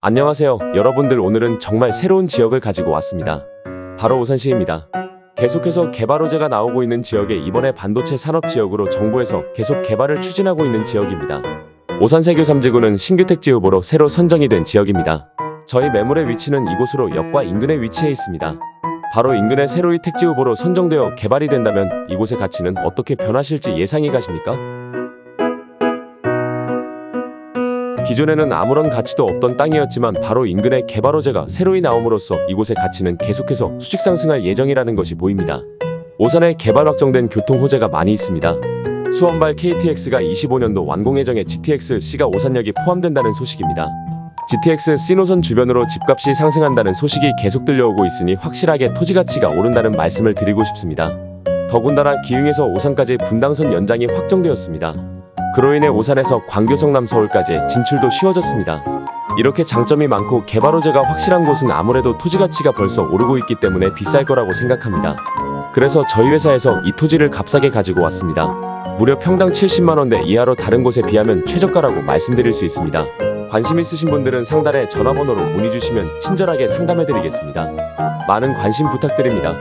안녕하세요. 여러분들 오늘은 정말 새로운 지역을 가지고 왔습니다. 바로 오산시입니다. 계속해서 개발 호재가 나오고 있는 지역에 이번에 반도체 산업 지역으로 정부에서 계속 개발을 추진하고 있는 지역입니다. 오산세교 3지구는 신규 택지 후보로 새로 선정이 된 지역입니다. 저희 매물의 위치는 이곳으로 역과 인근에 위치해 있습니다. 바로 인근에 새로이 택지 후보로 선정되어 개발이 된다면 이곳의 가치는 어떻게 변하실지 예상이 가십니까? 기존에는 아무런 가치도 없던 땅이었지만 바로 인근에 개발 호재가 새로이 나옴으로써 이곳의 가치는 계속해서 수직 상승할 예정이라는 것이 보입니다. 오산에 개발 확정된 교통 호재가 많이 있습니다. 수원발 KTX가 25년도 완공 예정에 GTX-C가 오산역이 포함된다는 소식입니다. GTX-C 노선 주변으로 집값이 상승한다는 소식이 계속 들려오고 있으니 확실하게 토지 가치가 오른다는 말씀을 드리고 싶습니다. 더군다나 기흥에서 오산까지 분당선 연장이 확정되었습니다. 그로 인해 오산에서 광교 성남 서울까지 진출도 쉬워졌습니다. 이렇게 장점이 많고 개발 호재가 확실한 곳은 아무래도 토지 가치가 벌써 오르고 있기 때문에 비쌀 거라고 생각합니다. 그래서 저희 회사에서 이 토지를 값싸게 가지고 왔습니다. 무려 평당 70만원대 이하로 다른 곳에 비하면 최저가라고 말씀드릴 수 있습니다. 관심 있으신 분들은 상단에 전화번호로 문의 주시면 친절하게 상담해 드리겠습니다. 많은 관심 부탁드립니다.